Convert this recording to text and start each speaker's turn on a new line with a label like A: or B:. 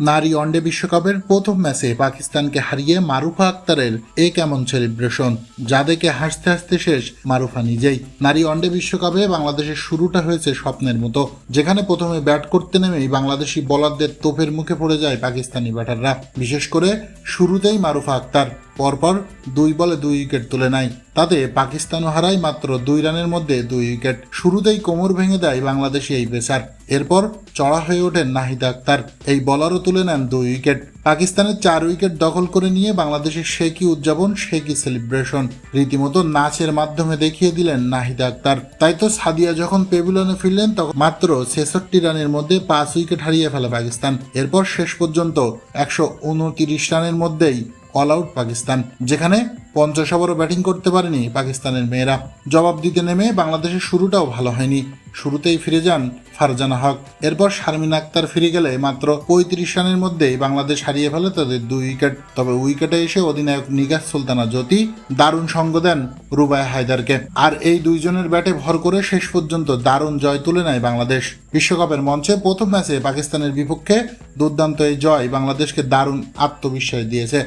A: নারী ওয়ানডে বিশ্বকাপের প্রথম ম্যাচে পাকিস্তানকে হারিয়ে মারুফা আক্তারের এ কেমন সেলিব্রেশন? যা দেখে হাসতে হাসতে শেষ মারুফা নিজেই। নারী ওয়ানডে বিশ্বকাপে বাংলাদেশের শুরুটা হয়েছে স্বপ্নের মতো। যেখানে প্রথমে ব্যাট করতে নেমেই বাংলাদেশি বোলারদের তোপের মুখে পড়ে যায় পাকিস্তানি ব্যাটাররা। বিশেষ করে শুরুতেই মারুফা আক্তার। পরপর দুই বলে দুই উইকেট তুলে নেয়। তাতে পাকিস্তানও হারায় মাত্র দুই রানের মধ্যে দুই উইকেট। শুরুতেই কোমর ভেঙে দেয় বাংলাদেশি এই পেসার এরপর চড়া হয়ে ওঠেন নাহিদ আক্তার। এই বলারও তুলে নেন দুই উইকেট। পাকিস্তানের চার উইকেট দখল করে নিয়ে বাংলাদেশের সে কি উদযাপন, সে কি সেলিব্রেশন রীতিমতো নাচের মাধ্যমে দেখিয়ে দিলেন নাহিদ আক্তার। তাই তো সাদিয়া যখন পেভিলনে ফিরলেন, তখন মাত্র ছেষট্টি রানের মধ্যে পাঁচ উইকেট হারিয়ে ফেলে পাকিস্তান। এরপর শেষ পর্যন্ত একশো রানের মধ্যেই অল আউট পাকিস্তান, যেখানে পঞ্চাশ ওভারও ব্যাটিং করতে পারেনি পাকিস্তানের মেয়েরা। জবাব দিতে নেমে বাংলাদেশের শুরুটাও ভালো হয়নি। শুরুতেই ফিরে যান ফারজানা হক। এরপর শারমিন আক্তার ফিরে গেলে মাত্র পঁয়ত্রিশ রানের মধ্যেই বাংলাদেশ হারিয়ে ফেলে তাদের দুই উইকেট। তবে উইকেটে এসে অধিনায়ক নিগাস সুলতানা জ্যোতি দারুণ সঙ্গ দেন রুবায় হায়দারকে। আর এই দুইজনের ব্যাটে ভর করে শেষ পর্যন্ত দারুণ জয় তুলে নেয় বাংলাদেশ। বিশ্বকাপের মঞ্চে প্রথম ম্যাচে পাকিস্তানের বিপক্ষে দুর্দান্ত এই জয় বাংলাদেশকে দারুণ আত্মবিশ্বাস দিয়েছে।